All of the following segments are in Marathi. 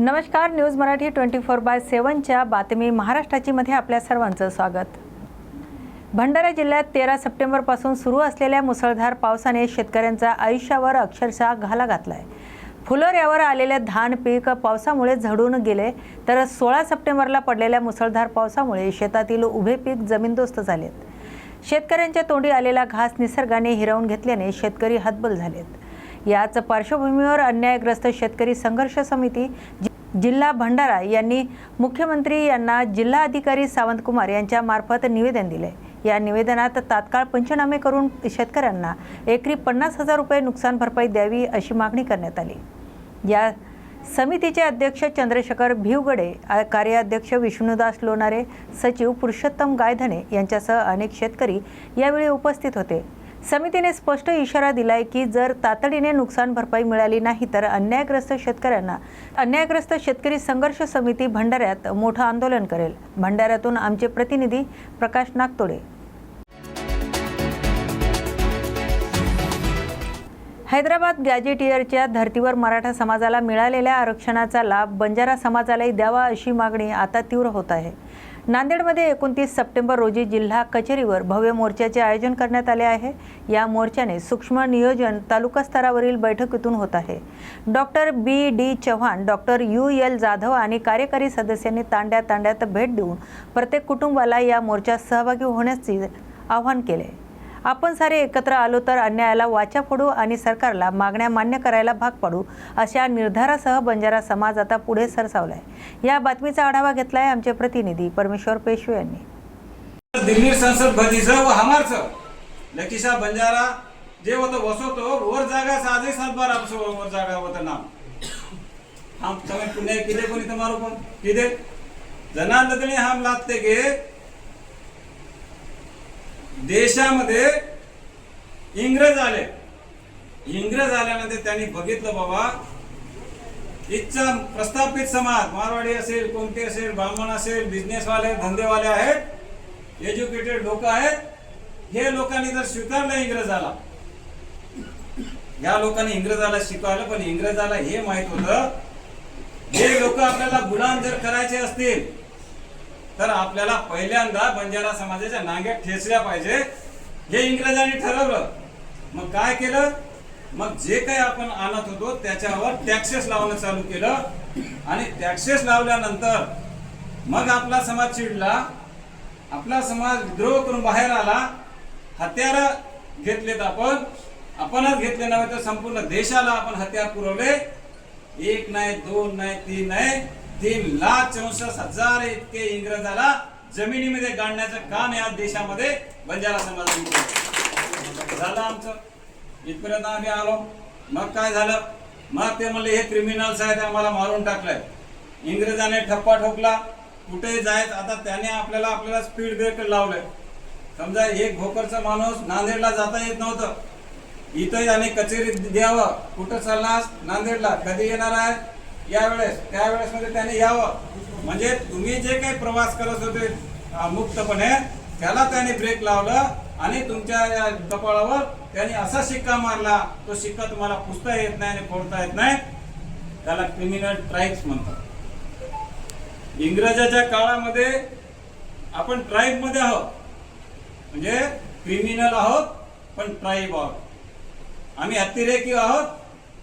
नमस्कार news Marathi twenty four by सेवनच्या बातमी महाराष्ट्राची मध्ये आपल्या सर्वांचं स्वागत. भंडारा जिल्ह्यात तेरा सप्टेंबरपासून सुरू असलेल्या मुसळधार पावसाने शेतकऱ्यांच्या आयुष्यावर अक्षरशः घाला घातलाय. आहे यावर आलेले धान पीक पावसामुळे झडून गेले तर सोळा सप्टेंबरला पडलेल्या मुसळधार पावसामुळे शेतातील उभे पीक जमीनदोस्त झालेत. शेतकऱ्यांच्या तोंडी आलेला घास निसर्गाने हिरावून घेतल्याने शेतकरी हतबल झालेत. याच पार्श्वभूमीवर अन्यायग्रस्त शेतकरी संघर्ष समिती जि- जिल्हा भंडारा यांनी मुख्यमंत्री यांना जिल्हा अधिकारी सावंतकुमार यांच्या मार्फत निवेदन दिले. या निवेदनात तात्काळ पंचनामे करून शेतकऱ्यांना एकरी पन्नास हजार रुपये नुकसान भरपाई द्यावी अशी मागणी करण्यात आली. या समितीचे अध्यक्ष चंद्रशेखर भिवगडे कार्याध्यक्ष विष्णुदास लोणारे सचिव पुरुषोत्तम गायधने यांच्यासह अनेक शेतकरी यावेळी उपस्थित होते. समितीने स्पष्ट इशारा दिलाय की जर तातडीने नुकसान भरपाई मिळाली नाही तर अन्यायग्रस्त शेतकऱ्यांना अन्यायग्रस्त शेतकरी संघर्ष समिती भंडाऱ्यात मोठं आंदोलन करेल. भंडाऱ्यातून आमचे प्रतिनिधी प्रकाश नागतोडे. हैदराबाद गॅजेटियरच्या धर्तीवर मराठा समाजाला मिळालेल्या आरक्षणाचा लाभ बंजारा समाजालाही द्यावा अशी मागणी आता तीव्र होत आहे. नांदेडमध्ये एकोणतीस सप्टेंबर रोजी जिल्हा कचेरीवर भव्य मोर्चाचे आयोजन करण्यात आले आहे. या मोर्चाने सूक्ष्म नियोजन तालुका स्तरावरील बैठकीतून होत आहे. Doctor B D Chavan doctor U L Jadhav आणि कार्यकारी सदस्यांनी तांड्या तांड्यात भेट देऊन प्रत्येक कुटुंबाला या मोर्चात सहभागी होण्याचे आवाहन केले. आपण सारे एकत्र आलो तर अन्यायाला वाचा फोडू आणि सरकारला मागण्या मान्य करायला भाग पाडू अशा निर्धारासह बंजारा समाज आता पुढे सरसावलाय. या बातमीचा आढावा घेतलाय आमचे प्रतिनिधी परमेश्वर पेशवे यांनी. दिल्ली संसद बंदीचं व हमारचं लकीशा बंजारा जे होतं वसवतो वर जागा साजे सात आपसो वर जागा होतं नाम. हम तुम्हें पुण्य किदे कोणी तुम्हारो पण किदे जनांदनी हम लादते गे. देशामध्ये इंग्रज आले. इंग्रज आल्यानंतर त्यांनी बघितलं बाबा इच्छा प्रस्थापित समाज मारवाडी असेल कोणते असेल ब्राह्मण असेल बिझनेसवाले धंदेवाले आहेत एज्युकेटेड लोक आहेत हे लोकांनी जर स्वीकारलं इंग्रजाला या लोकांनी इंग्रजाला स्वीकारलं पण इंग्रजाला हे माहीत होतं हे लोक आपल्याला गुलाम जर करायचे असतील तर आपल्याला पहिल्यांदा बंजारा समाजाच्या नांग्यात ठेचल्या पाहिजे. हे इंग्रजांनी ठरवलं. मग काय केलं? मग जे काही आपण आणत होतो त्याच्यावर टॅक्सेस लावणं चालू केलं. आणि टॅक्सेस लावल्यानंतर मग आपला समाज चिडला. आपला समाज विद्रोह करून बाहेर आला. हत्यार घेतलेत आपण. आपणच घेतले नव्हे तर संपूर्ण देशाला आपण हत्यार पुरवले. एक नाही दोन नाही तीन नाही. तीन लाख चौसष्ट हजार इतके इंग्रजाला जमिनीमध्ये गाडण्याचं काम या देशामध्ये बंजारा समाजाने केलं. झालं आमचं. इथपर्यंत आम्ही आलो. मग काय झालं? मग ते म्हणले हे क्रिमिनल्स आहेत आम्हाला मारून टाकलंय. इंग्रजाने ठप्पा ठोकला. कुठेही जायचं आता त्याने आपल्याला आपल्याला स्पीड ब्रेकर लावलंय. समजा एक भोकरचा माणूस नांदेडला जाता येत नव्हतं. इथं याने कचेरीत द्यावं. कुठं चालणार? नांदेडला. कधी येणार आहे? यावेळेस त्यावेळेस मध्ये त्याने यावं. म्हणजे तुम्ही जे काही प्रवास करत होते मुक्तपणे त्याला त्याने ब्रेक लावलं आणि तुमच्या या कपाळावर त्याने असा शिक्का मारला तो शिक्का तुम्हाला पुसता येत नाही आणि फोडता येत नाही. त्याला क्रिमिनल ट्राईब्स म्हणतात. इंग्रजाच्या काळामध्ये आपण ट्राईबमध्ये आहोत. म्हणजे क्रिमिनल आहोत पण ट्राईब आहोत. आम्ही अतिरेकी आहोत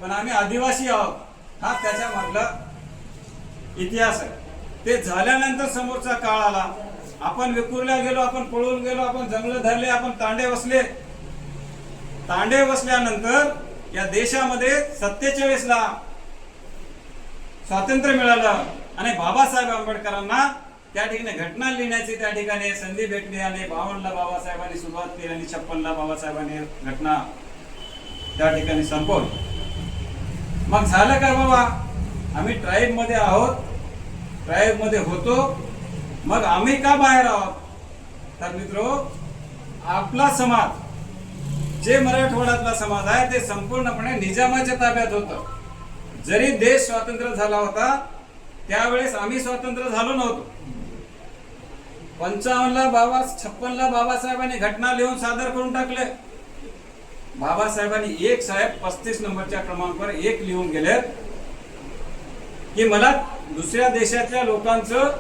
पण आम्ही आदिवासी आहोत. हा त्याच्या मागला इतिहास आहे. ते झाल्यानंतर समोरचा काळ आला. आपण विकुरला गेलो आपण पळून गेलो आपण जंगल धरले आपण तांडे बसले तांडे बसल्यानंतर या देशामध्ये सत्तेचाळीस ला स्वातंत्र्य मिळालं. आणि बाबासाहेब आंबेडकरांना त्या ठिकाणी घटना लिहिण्याची त्या ठिकाणी संधी भेटली आणि बावनला बाबासाहेबांनी सुरुवात केली आणि छप्पनला बाबासाहेबांनी घटना त्या ठिकाणी संपवली. मग झालं का बाबा? आम्ही ट्राईबमध्ये आहोत ट्राईबमध्ये होतो. मग आम्ही का बाहेर आहोत? तर मित्रो आपला समाज जे मराठवाड्यातला समाज आहे ते संपूर्णपणे निजामाच्या ताब्यात होतं. जरी देश स्वातंत्र्य झाला होता त्यावेळेस आम्ही स्वातंत्र्य झालो नव्हतो. पंचावन्नला बाबा छप्पनला बाबासाहेबांनी घटना लिहून सादर करून टाकले. बाबासाहेबांनी एक साहेब पस्तीस नंबरच्या क्रमांकावर एक लिहून गेले. की मला दुसऱ्या देशातल्या लोकांचं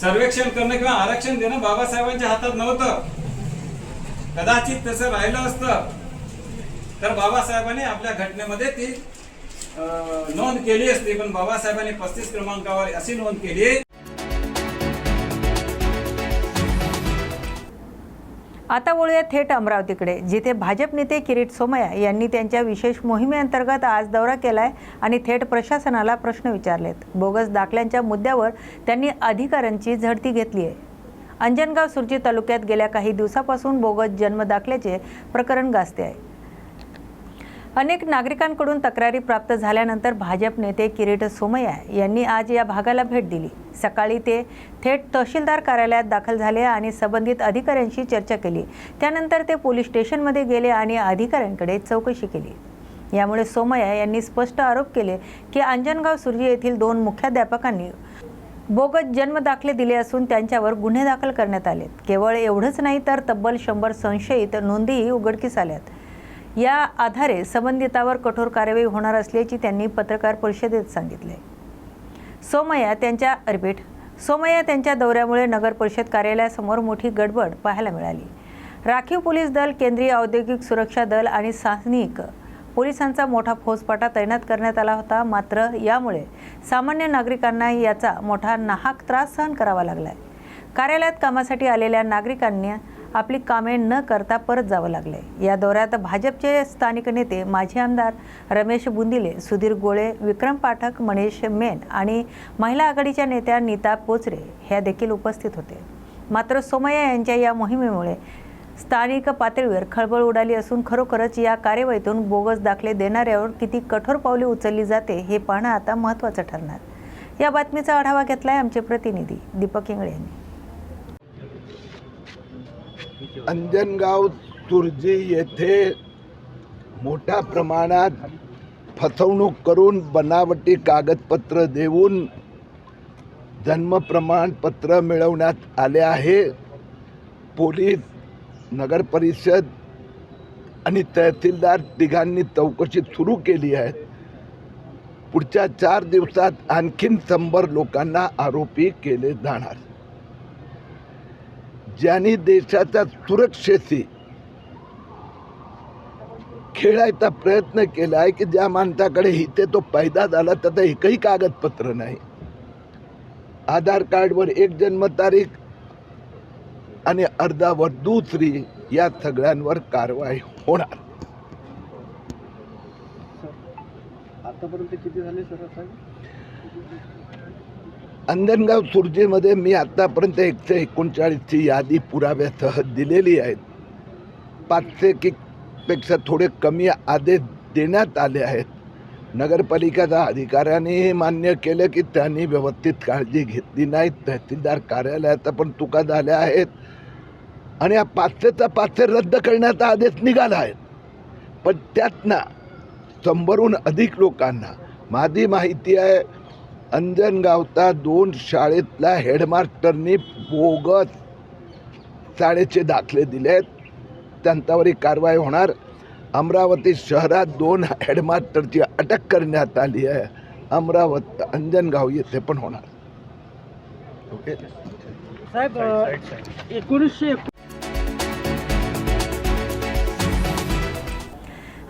सर्वेक्षण करणं किंवा आरक्षण देणं बाबासाहेबांच्या हातात नव्हतं. कदाचित तसं राहिलं असतं. तर बाबासाहेबांनी आपल्या घटनेमध्ये ती अं, नोंद केली असती पण बाबासाहेबांनी पस्तीस क्रमांकावर अशी नोंद केली. आता वळूया थेट अमरावतीकडे जिथे भाजप नेते किरीट सोमय्या यांनी त्यांच्या विशेष मोहिमेअंतर्गत आज दौरा केलाय आणि थेट प्रशासनाला प्रश्न विचारलेत. बोगस दाखल्यांच्या मुद्द्यावर त्यांनी अधिकाऱ्यांची झडती घेतली आहे अंजनगाव सुरजी तालुक्यात गेल्या काही दिवसापासून बोगस जन्मदाखल्याचे प्रकरण गाजते आहे. अनेक नागरिकांकडून तक्रारी प्राप्त झाल्यानंतर भाजप नेते किरीट सोमय्या यांनी आज या भागाला भेट दिली. सकाळी ते थेट तहसीलदार कार्यालयात दाखल झाले आणि संबंधित अधिकाऱ्यांशी चर्चा केली. त्यानंतर ते पोलीस स्टेशनमध्ये गेले आणि अधिकाऱ्यांकडे चौकशी केली. यामुळे सोमय्या यांनी स्पष्ट आरोप केले की अंजनगाव सुर्जी येथील दोन मुख्याध्यापकांनी बोगस जन्मदाखले दिले असून त्यांच्यावर गुन्हे दाखल करण्यात आले केवळ एवढंच नाही तर तब्बल शंभर संशयित नोंदीही उघडकीस आल्यात. या आधारे संबंधितावर कठोर कारवाई होणार असल्याची त्यांनी पत्रकार परिषदेत सांगितले. सोमया त्यांच्या अर्बिट सोमय्या त्यांच्या दौऱ्यामुळे नगर परिषद कार्यालयासमोर मोठी गडबड पाहायला मिळाली. राखीव पोलीस दल केंद्रीय औद्योगिक सुरक्षा दल आणि सासनिक पोलिसांचा मोठा फौजपाटा तैनात करण्यात आला होता. मात्र यामुळे सामान्य नागरिकांना याचा मोठा नाहक त्रास सहन करावा लागलाय. कार्यालयात कामासाठी आलेल्या नागरिकांनी आपली कामे न करता परत जावं लागले या दौऱ्यात भाजपचे स्थानिक नेते माजी आमदार रमेश बुंदिले सुधीर गोळे विक्रम पाठक मनीष मेन आणि महिला आघाडीच्या नेत्या नीता पोचरे ह्या देखील उपस्थित होते. मात्र सोमय्या यांच्या या मोहिमेमुळे स्थानिक पातळीवर खळबळ उडाली असून खरोखरच या कार्यवाहीतून बोगस दाखले देणाऱ्यावर किती कठोर पावले उचलली जाते हे पाहणं आता महत्त्वाचं ठरणार. या बातमीचा आढावा घेतला आहे आमचे प्रतिनिधी दीपक इंगळे यांनी. अंजनगाव तुर्जी येथे मोठ्या प्रमाणात फसवणूक करून बनावटी कागदपत्र देऊन जन्म प्रमाणपत्र मिळवण्यात आले आहे. पोलीस नगरपरिषद आणि तहसीलदार तिघांनी चौकशी सुरू केली आहे. पुढच्या चार दिवसात आणखीन शंभर लोकांना आरोपी केले जाणार. ज्यांनी देशाच्या सुरक्षेशी खेळायचा प्रयत्न केला आहे की ज्या माणसाकडे इथे तो पैदा झाला त्याचं एकही कागदपत्र नाही. आधार कार्डवर एक जन्मतारीख आणि अर्धावर दुसरी या सगळ्यांवर कारवाई होणार. आतापर्यंत किती झाले सर आता अंजनगाव मी आत्तापर्यंत एकशे एकोणचाळीसची यादी पुराव्यासह दिलेली आहे पाचशे की पेक्षा थोडे कमी आदेश देण्यात आले आहेत. नगरपालिकेच्या अधिकाऱ्यांनी हे मान्य केलं की त्यांनी व्यवस्थित काळजी घेतली नाही तहसीलदार कार्यालयाचा पण चुका झाल्या आहेत. आणि या पाचशेचा पाचशे रद्द करण्याचा आदेश निघाला आहे. पण त्यातनं शंभरहून अधिक लोकांना माझी माहिती आहे अंजनगावचा दोन शाळेतल्या हेडमास्टरनी बोगस शाळेचे दाखले दिले आहेत त्यांच्यावरही कारवाई होणार. अमरावती शहरात दोन हेडमास्टरची अटक करण्यात आली आहे. अमरावती अंजनगाव येथे पण होणार. ओके? साहेब एकोणीसशे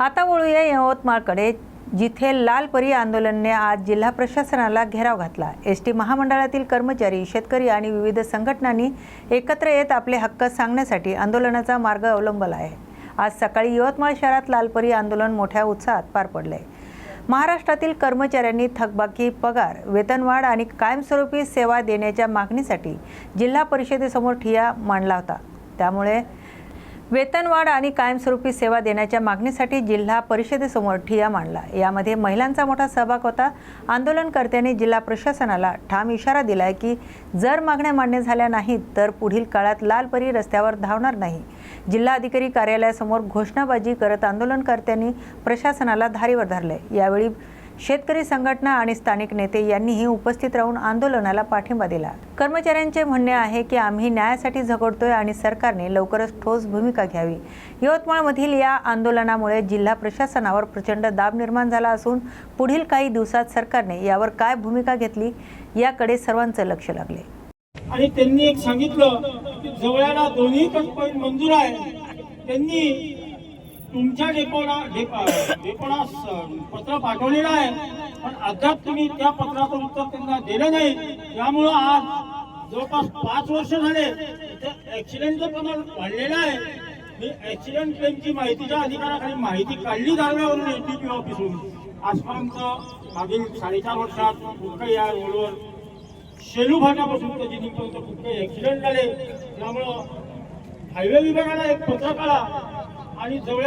आता वळूया यवतमाळकडे. जिथे लाल परी आंदोलनने आज जिल्हा प्रशासनाला घेराव घातला. एस टी महामंडळातील कर्मचारी शेतकरी आणि विविध संघटनांनी एकत्र येत आपले हक्क सांगण्यासाठी आंदोलनाचा मार्ग अवलंबला आहे. आज सकाळी यवतमाळ शहरात लालपरी आंदोलन मोठ्या उत्साहात पार पडले. महाराष्ट्रातील कर्मचाऱ्यांनी थकबाकी पगार वेतनवाढ आणि कायमस्वरूपी सेवा देण्याच्या मागणीसाठी जिल्हा परिषदेसमोर ठिया मांडला होता. त्यामुळे वेतनवाढ आणि कायमस्वरूपी सेवा देण्याच्या मागणीसाठी जिल्हा परिषदेसमोर ठिया मांडला. यामध्ये महिलांचा मोठा सहभाग होता. आंदोलनकर्त्यांनी जिल्हा प्रशासनाला ठाम इशारा दिलाय की जर मागण्या मान्य झाल्या नाहीत तर पुढील काळात लालपरी रस्त्यावर धावणार नाही. जिल्हाधिकारी कार्यालयासमोर घोषणाबाजी करत आंदोलनकर्त्यांनी प्रशासनाला धारीवर धरले यावेळी शेतकरी संघटना आणि स्थानिक नेते यांनीही उपस्थित राहून आंदोलनाला पाठिंबा दिला. कर्मचाऱ्यांचे म्हणणे आहे की आम्ही न्यायासाठी झगडतोय आणि सरकारने लवकरच ठोस भूमिका घ्यावी. यवतमाळमधील या आंदोलनामुळे जिल्हा प्रशासनावर प्रचंड दाब निर्माण झाला असून पुढील काही दिवसात सरकारने यावर काय भूमिका घेतली याकडे सर्वांचं लक्ष लागले. आणि त्यांनी एक सांगितलं की जवळ्याला दोन्ही मंजूर आहे त्यांनी तुमच्या डेपोला डेपोला पत्र पाठवलेलं आहे. पण अद्याप तुम्ही त्या पत्राचं उत्तर त्यांना दिलं नाही. त्यामुळं आज जवळपास पाच वर्ष झाले ऍक्सिडेंटचं प्रमाण वाढलेलं आहे. मी ऍक्सिडेंट क्लेमची माहितीच्या अधिकाराखाली माहिती काढली दरम्यावरून पी ऑफिसहून. आजपर्यंत मागील साडेचार वर्षात कुठं या रोडवर शेलू भागापासून त्याची निघतो खूप ऍक्सिडेंट झाले. त्यामुळं हायवे विभागाला एक पत्र काढा आणि जवळ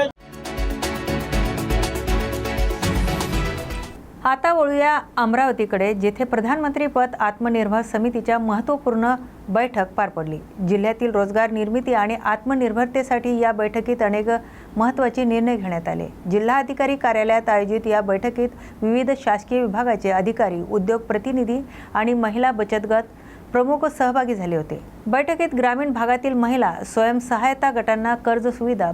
आता वळूया अमरावतीकडे जेथे प्रधानमंत्री पद आत्मनिर्भर समितीच्या महत्त्वपूर्ण बैठक पार पडली. जिल्ह्यातील रोजगार निर्मिती आणि आत्मनिर्भरतेसाठी या बैठकीत अनेक महत्त्वाचे निर्णय घेण्यात आले. जिल्हाधिकारी कार्यालयात आयोजित या बैठकीत विविध शासकीय विभागाचे अधिकारी उद्योग प्रतिनिधी आणि महिला बचत गट प्रमुख सहभागी झाले होते. बैठकीत ग्रामीण भागातील महिला स्वयंसहायता गटांना कर्ज सुविधा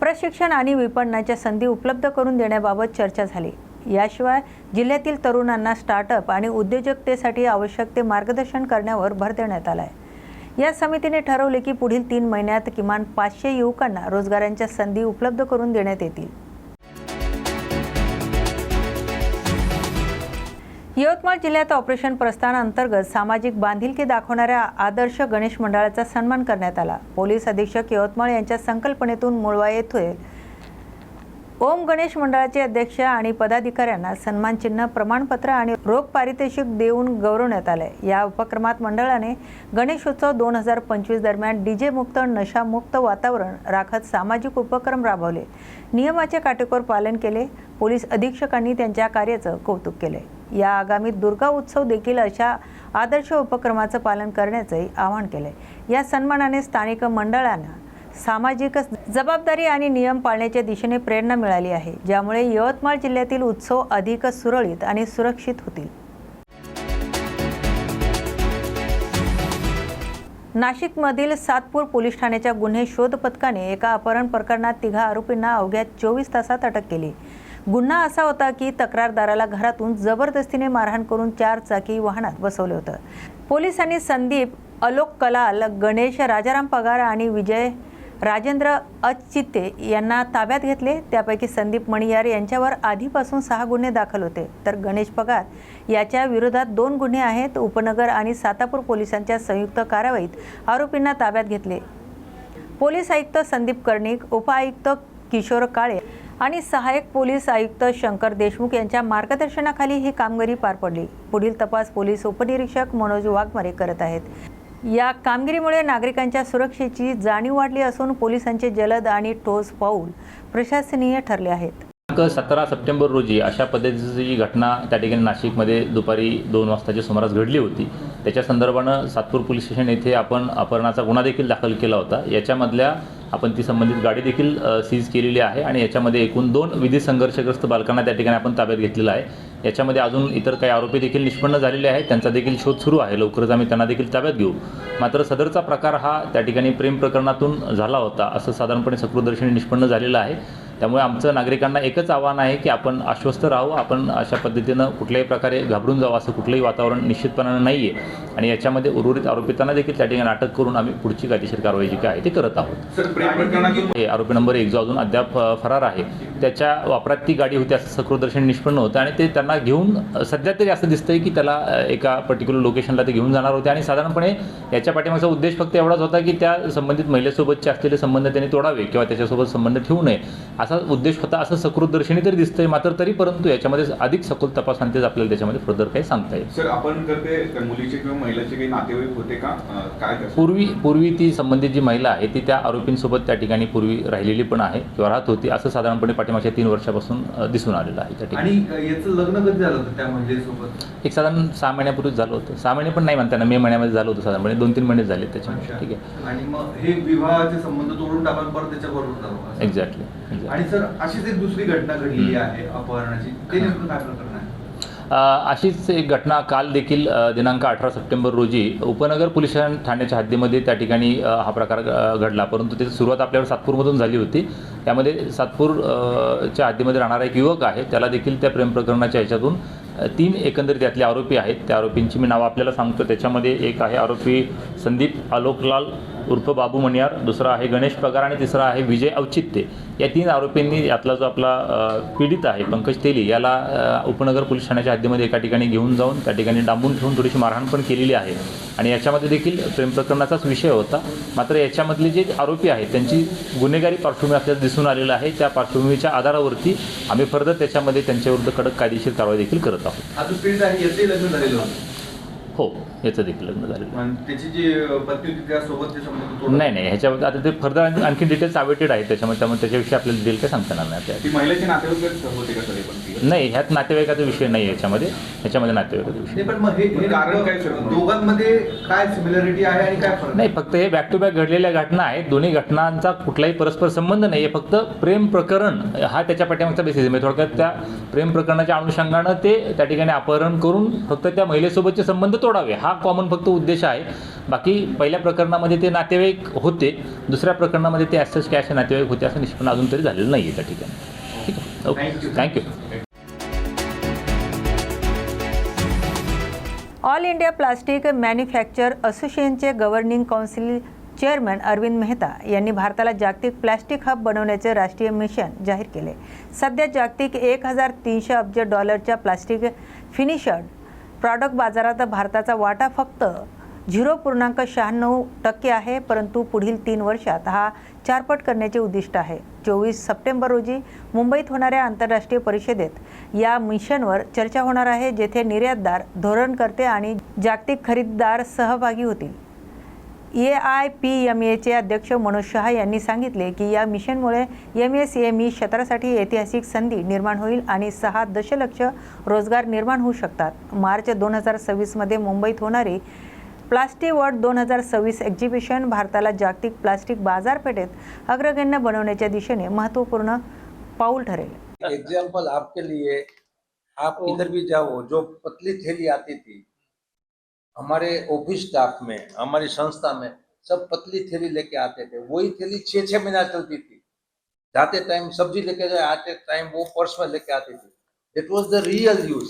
प्रशिक्षण आणि विपणनाच्या संधी उपलब्ध करून देण्याबाबत चर्चा झाली. याशिवाय जिल्ह्यातील तरुणांना स्टार्टअप आणि उद्योजकतेसाठी आवश्यक ते मार्गदर्शन करण्यावर भर देण्यात आला आहे या समितीने ठरवले की पुढील तीन महिन्यात किमान पाचशे युवकांना रोजगारांच्या संधी उपलब्ध करून देण्यात येतील. यवतमाळ जिल्ह्यात ऑपरेशन प्रस्थान अंतर्गत सामाजिक बांधिलकी दाखवणाऱ्या आदर्श गणेश मंडळाचा सन्मान करण्यात आला. पोलीस अधीक्षक यवतमाळ यांच्या संकल्पनेतून मुळवा येथे ओम गणेश मंडळाचे अध्यक्ष आणि पदाधिकाऱ्यांना सन्मानचिन्ह प्रमाणपत्र आणि रोख पारितोषिक देऊन गौरवण्यात आले या उपक्रमात मंडळाने गणेशोत्सव दोन हजार पंचवीस दरम्यान डीजे मुक्त नशामुक्त वातावरण राखत सामाजिक उपक्रम राबवले. नियमाचे काटेकोर पालन केले. पोलीस अधीक्षकांनी त्यांच्या कार्याचं कौतुक केले. या आगामी दुर्गा उत्सव देखील अशा आदर्श उपक्रमाचं पालन करण्याचंही आवाहन केले या सन्मानाने स्थानिक मंडळांना सामाजिकच जबाबदारी आणि नियम पाळण्याच्या दिशेने प्रेरणा मिळाली आहे ज्यामुळे यवतमाळ जिल्ह्यातील उत्सव अधिक सुरळीत आणि सुरक्षित होतील. नाशिकमधील सातपूर पोलीस ठाण्याच्या गुन्हे शोध पथकाने एका अपहरण प्रकरणात तिघा आरोपींना अवघ्या चोवीस तासात अटक केली. गुन्हा असा होता की तक्रारदाराला घरातून जबरदस्तीने मारहाण करून चार चाकी वाहनात बसवलं होतं. पोलिसांनी संदीप अलोक कलाल गणेश राजाराम पगार आणि विजय राजेंद्र अचित्ते यांना ताब्यात घेतले. त्यापैकी संदीप मणियार यांच्यावर आधीपासून सहा गुन्हे दाखल होते. तर गणेश पगार याच्या विरोधात दोन गुन्हे आहेत. उपनगर आणि सातापूर पोलिसांच्या संयुक्त कारवाईत आरोपींना ताब्यात घेतले. पोलीस आयुक्त संदीप कर्णिक उपआयुक्त किशोर काळे आणि सहाय्यक पोलीस आयुक्त शंकर देशमुख यांच्या मार्गदर्शनाखाली ही कामगिरी पार पडली. पुढील तपास पोलीस उपनिरीक्षक मनोज वाघमारे करत आहेत. या कामगिरीमुळे नागरिकांच्या सुरक्षेची जाणीव वाढली असून पोलिसांचे जलद आणि ठोस पाऊल प्रशासनीय ठरले आहेत. दिनांक सतरा सप्टेंबर रोजी अशा पद्धतीची जी घटना त्या ठिकाणी नाशिकमध्ये दुपारी दोन वाजताच्या सुमारास घडली होती त्याच्या संदर्भानं सातपूर पोलीस स्टेशन येथे आपण अपहरणाचा गुन्हा देखील दाखल केला होता. याच्यामधल्या आपण ती संबंधित गाडी देखील सीज केलेली आहे आणि याच्यामध्ये एकूण दोन विधी संघर्षग्रस्त बालकांना त्या ठिकाणी आपण ताब्यात घेतलेला आहे. याच्यामध्ये अजून इतर काही आरोपी देखील निष्पन्न झालेले आहेत. त्यांचा देखील शोध सुरू आहे. लवकरच आम्ही त्यांना देखील ताब्यात घेऊ. मात्र सदरचा प्रकार हा त्या ठिकाणी प्रेम प्रकरणातून झाला होता असं साधारणपणे सकृदर्शनी निष्पन्न झालेलं आहे. त्यामुळे आमचं नागरिकांना एकच आव्हान आहे की आपण आश्वस्त राहू आपण अशा पद्धतीनं कुठल्याही प्रकारे घाबरून जावं असं कुठलंही वातावरण निश्चितपणानं नाही आहे आणि याच्यामध्ये उर्वरित आरोपितांना देखील त्या ठिकाणी अटक करून आम्ही पुढची कायदेशीर कारवाई जी काय आहे ती करत आहोत. हे आरोपी नंबर एक जो अजून अद्याप फरार आहे त्याच्या वापरात ती गाडी होती असं सकृदर्शन निष्पन्न होतं आणि ते त्यांना घेऊन सध्या तरी असं दिसतंय की त्याला एका पर्टिक्युलर लोकेशनला ते घेऊन जाणार होते. आणि साधारणपणे याच्या पाठीमागचा उद्देश फक्त एवढाच होता की त्या संबंधित महिलेसोबतचे असलेले संबंध त्यांनी तोडावे किंवा त्याच्यासोबत संबंध ठेवू नये. असा उद्देश होता. असं सकृदर्शनी तरी दिसतंय मात्र तरी परंतु याच्यामध्ये अधिक सखोल तपासांतेच आपल्याला त्याच्यामध्ये फर्दर काही सांगता येईल सर आपण करते मुलीचे किंवा महिलेचे काही नातेवाईक होते का? काय? पूर्वी पूर्वी ती संबंधित जी महिला आहे ती त्या आरोपींसोबत त्या ठिकाणी पूर्वी राहिलेली पण आहे किंवा राहत होती. असं साधारणपणे पाठीमागच्या तीन वर्षापासून दिसून आलेलं आहे त्या ठिकाणी. याचं लग्न कधी झालं होतं त्या महिलेसोबत? एक साधारण सहा महिन्यापूर्वीच झालं होतं. सहा महिने पण नाही म्हणता येणार. मे महिन्यामध्ये झालं होतं साधारणपणे दोन तीन महिने झाले त्याच्यामध्ये. ठीक आहे. आणि मग हे विवाहाचे संबंध तोडून टाकून परत त्याच्याबरोबर. एक्झॅक्टली आणि सर अशीच एक दुसरी घटना घडलेली आहे अपहरणाची. ते नेमकं काय अ, अशीच एक घटना काल देखील दिनांक अठरा सप्टेंबर रोजी उपनगर पोलीस ठाण्याच्या हद्दीमध्ये त्या ठिकाणी हा प्रकार घडला. परंतु त्याची सुरुवात आपल्यावर सातपूरमधून झाली होती. त्यामध्ये सातपूरच्या हद्दीमध्ये राहणारा एक युवक आहे. त्याला देखील त्या प्रेम प्रकरणाच्या ह्याच्यातून तीन एकंदरीत यातले आरोपी आहेत. त्या आरोपींची मी नावं आपल्याला सांगतो. त्याच्यामध्ये एक आहे आरोपी संदीप आलोकलाल उर्फ बाबू मणियार दुसरा आहे गणेश पगार आणि तिसरा आहे विजय औचित्य. या तीन आरोपींनी यातला जो आपला पीडित आहे पंकज तेली याला उपनगर पोलीस ठाण्याच्या हद्दीमध्ये एका ठिकाणी घेऊन जाऊन त्या ठिकाणी डांबून ठेवून थोडीशी मारहाण पण केलेली आहे. आणि याच्यामध्ये देखील प्रेम प्रकरणाचाच विषय होता. मात्र याच्यामधले जे आरोपी आहेत त्यांची गुन्हेगारी पार्श्वभूमी आपल्याला दिसून आलेलं आहे. त्या पार्श्वभूमीच्या आधारावरती आम्ही फर्दर त्याच्यामध्ये त्यांच्याविरुद्ध कडक कायदेशीर कारवाई देखील करत आहोत. हो. याचं देखील लग्न झालेलं आहे. पण त्याची जी पत्नी होती त्यासोबत संबंध तोडला. नाही नाही ह्याच्यामध्ये आता ते फर्दर आणखी आणखी डिटेल्स अवेटेड आहेत त्याच्यामध्ये. त्यामुळे त्याच्याविषयी आपल्याला डिटेल काय सांगता येणार नाही आपल्याला ती महिलेचे नातेवाईकच होते का सगळे पण? ती नाही ह्यात नातेवाईकाचा विषय नाही याच्यामध्ये. ह्याच्यामध्ये नातेवाईकाचा विषय नाही पण मग हे हे कारण काय सर? दोघांमध्ये काय सिमिलरिटी आहे आणि काय फरक नाही फक्त हे बॅक टू बॅक घडलेल्या घटना आहेत. दोन्ही घटनांचा कुठलाही परस्पर संबंध नाही आहे. फक्त प्रेम प्रकरण हा त्याच्या पाठीमागचा बेसिस आहे. म्हणजे थोडक्यात त्या प्रेम प्रकरणाच्या अनुषंगानं ते त्या ठिकाणी अपहरण करून फक्त त्या महिलेसोबतचे संबंध तोडावे. हा कॉमन फक्त उद्देश आहे. बाकी पहिल्या प्रकरणामध्ये ते नातेवाईक होते दुसऱ्या प्रकरणामध्ये ते ॲसेस काय असे नातेवाईक होते असं निष्पन्न अजून तरी झालेलं नाही आहे त्या ठिकाणी. ठीक आहे. Okay. Thank you all India plastic manufacture असोसिएशनचे governing council chairman Arvind Mehta यांनी भारताला जागतिक प्लॅस्टिक हब बनवण्याचे राष्ट्रीय मिशन जाहीर केले. सध्या जागतिक एक हजार तीनशे अब्ज डॉलरच्या प्लास्टिक फिनिशर्ड प्रॉडक्ट बाजारात भारताचा वाटा फक्त झिरो पूर्णांक शहाण्णव टक्के आहे परंतु पुढील तीन वर्षात हा चारपट करण्याचे उद्दिष्ट आहे. चोवीस सप्टेंबर रोजी मुंबईत होणाऱ्या आंतरराष्ट्रीय परिषदेत या मिशनवर चर्चा होणार आहे जेथे निर्यातदार धोरणकर्ते आणि जागतिक खरेदीदार सहभागी होतील. ए आय पी एम एचे अध्यक्ष मनोज शहा यांनी सांगितले की या मिशनमुळे एम एस एम ई क्षेत्रासाठी ऐतिहासिक संधी निर्माण होईल आणि सहा दशलक्ष रोजगार निर्माण होऊ शकतात. मार्च दोन हजार सव्वीसमध्ये मुंबईत होणारी प्लास्टिक वर्ल्ड दोन हजार सव्वीस एक्झिबिशन भारताला जागतिक प्लास्टिक बाजारपेठेत अग्रगण्य बनवण्याच्या दिशेने महत्त्वपूर्ण पाऊल ठरेल. एग्जाम्पल आपके लिए आप किधर भी जाओ जो पतली थैली आती थी हमारे ऑफिस स्टाफ में हमारी संस्था में सब पतली थैली लेके आते थे। वही थैली छः छः महीना चलती थी। जाते टाइम सब्जी लेके जाए आते टाइम वो पर्स में लेके आती थी। दैट वाज द रियल यूज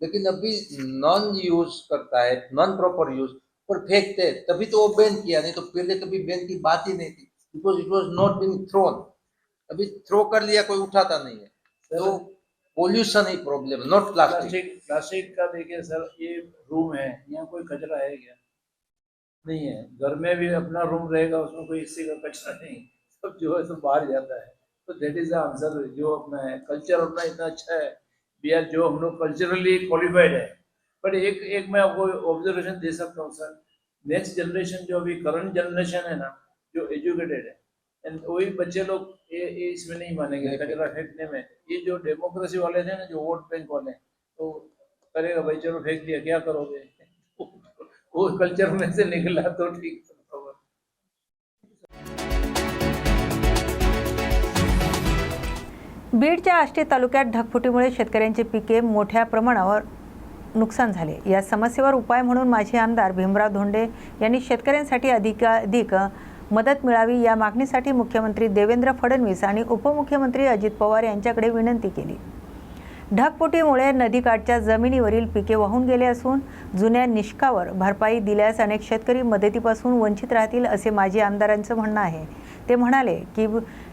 लेकिन अभी नॉन यूज करता है नॉन प्रॉपर यूज पर फेंकते तभी तो वो बैन किया नहीं तो पहले कभी बैन की बात ही नहीं थी because it was not been thrown अभी थ्रो कर लिया कोई उठाता नहीं है। तो पोल्यूशन ही प्रॉब्लम नॉट प्लास्टिक प्लास्टिक का देखिए सर ये रूम है यहाँ कोई कचरा है क्या? नहीं है। घर में भी अपना रूम रहेगा उसमें कोई किसी का कचरा नहीं। सब जो है सब बाहर जाता है। तो देट इज आंसर जो अपना है। कल्चर अपना इतना अच्छा है। वी आर जो हम लोग कल्चरली क्वालिफाइड है। बट एक एक मैं आपको ऑब्जर्वेशन दे सकता हूँ सर। नेक्स्ट जनरेशन जो अभी करंट जनरेशन है ना जो एजुकेटेड है वही बच्चे लोग ये, ये इसमें नहीं मानेंगे कचरा फेंकने में। ये जो डेमोक्रेसी वाले थे ना जो वोट बैंक वाले तो करेगा भाई चलो फेंक दिया क्या करोगे? वो कल्चर में से निकला तो ठीक होगा बीडच्या आष्टी तालुक्यात ढगफुटीमुळे शेतकऱ्यांची पिके मोठ्या प्रमाणावर नुकसान झाले. या समस्येवर उपाय म्हणून माजी आमदार भीमराव धोंडे यांनी शेतकऱ्यांसाठी अधिकाधिक मदत मिळावी या मागणीसाठी मुख्यमंत्री देवेंद्र फडणवीस आणि उपमुख्यमंत्री अजित पवार यांच्याकडे विनंती केली. ढगफुटीमुळे नदीकाठच्या जमिनीवरील पिके वाहून गेले असून जुन्या निष्कावर भरपाई दिल्यास अनेक शेतकरी मदतीपासून वंचित राहतील असे माजी आमदारांचं म्हणणं आहे. ते म्हणाले की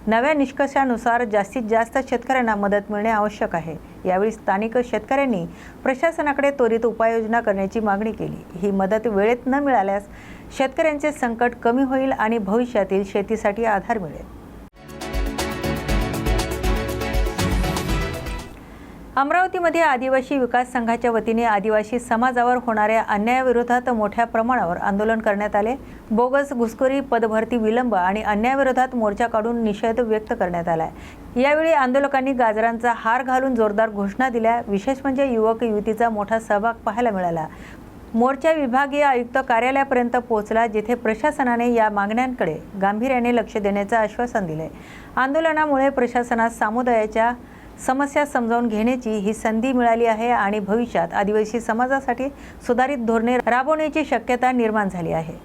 नव्या निष्कर्षानुसार जास्तीत जास्त शेतकऱ्यांना मदत मिळणे आवश्यक आहे. यावेळी स्थानिक शेतकऱ्यांनी प्रशासनाकडे त्वरित उपाययोजना करण्याची मागणी केली. ही मदत वेळेत न मिळाल्यास शेतकऱ्यांचे संकट कमी होईल आणि भविष्यातील शेतीसाठी आधार मिळेल. अमरावतीमध्ये आदिवासी विकास संघाच्या वतीने आदिवासी समाजावर होणाऱ्या अन्यायाविरोधात मोठ्या प्रमाणावर आंदोलन करण्यात आले. बोगस घुसखोरी पदभरती विलंब आणि अन्यायाविरोधात मोर्चा काढून निषेध व्यक्त करण्यात आला यावेळी आंदोलकांनी गाजरांचा हार घालून जोरदार घोषणा दिल्या. विशेष म्हणजे युवक युवतीचा मोठा सहभाग पाहायला मिळाला. मोर्चा विभागीय आयुक्त कार्यालयापर्यंत पोहोचला जिथे प्रशासनाने या मागण्यांकडे गांभीर्याने लक्ष देण्याचं आश्वासन दिले. आंदोलनामुळे प्रशासनात समुदायाच्या समस्या समजावून घेण्याची ही संधी मिळाली आहे आणि भविष्यात आदिवासी समाजासाठी सुधारित धोरणे राबवण्याची शक्यता निर्माण झाली आहे.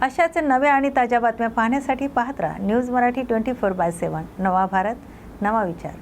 अशाच नव्या आणि ताज्या बातम्या पाहण्यासाठी पाहत राहा news Marathi twenty four by seven. नवा भारत नवा विचार.